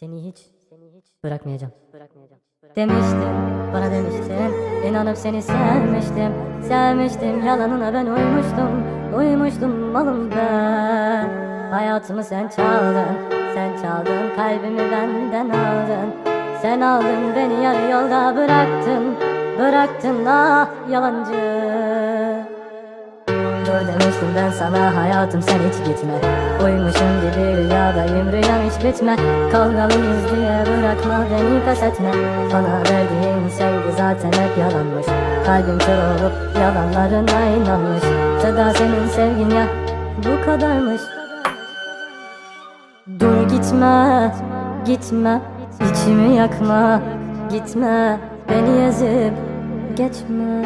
Seni hiç bırakmayacağım. Demiştin, bana demiştin. İnanıp seni sevmiştim. Sevmiştim, yalanına ben uymuştum. Uymuştum malım ben. Hayatımı sen çaldın. Sen çaldın, kalbimi benden aldın. Sen aldın, beni yarı yolda bıraktın. Bıraktın ah yalancı Dur demiştim ben sana hayatım sen hiç gitme. Uymuşum gibi rüyadayım rüyam hiç bitme. Kavgalıyız diye bırakma beni pes etme. Bana verdiğin sevgi zaten hep yalanmış. Kalbim kör olup yalanlarına inanmış. Seda senin sevgin ya bu kadarmış. Dur gitme, gitme içimi yakma. Gitme, beni ezip geçme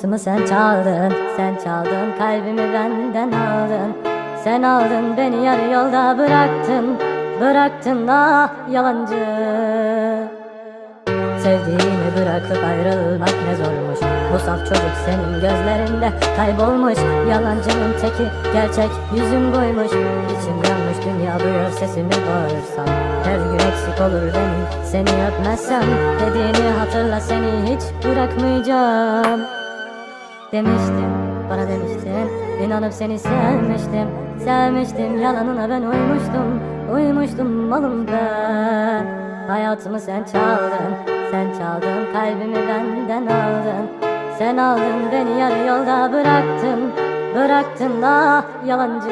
Hayatımı sen çaldın, sen çaldın Kalbimi benden aldın. Sen aldın beni yarı yolda bıraktın. Bıraktın ah yalancı. Sevdiğini bırakıp ayrılmak ne zormuş? Bu saf çocuk senin gözlerinde kaybolmuş. Yalancının teki gerçek yüzün buymuş. İçim yanmış dünya duyar sesimi bağırsam Her gün eksik olur benim seni öpmezsem. Dediğini hatırla seni hiç bırakmayacağım Demiştin, bana demiştin İnanıp seni sevmiştim Sevmiştim, yalanına ben uymuştum Uymuştum malım ben. Hayatımı sen çaldın Sen çaldın, kalbimi benden aldın. Sen aldın, beni yarı yolda bıraktın. Bıraktın ah yalancı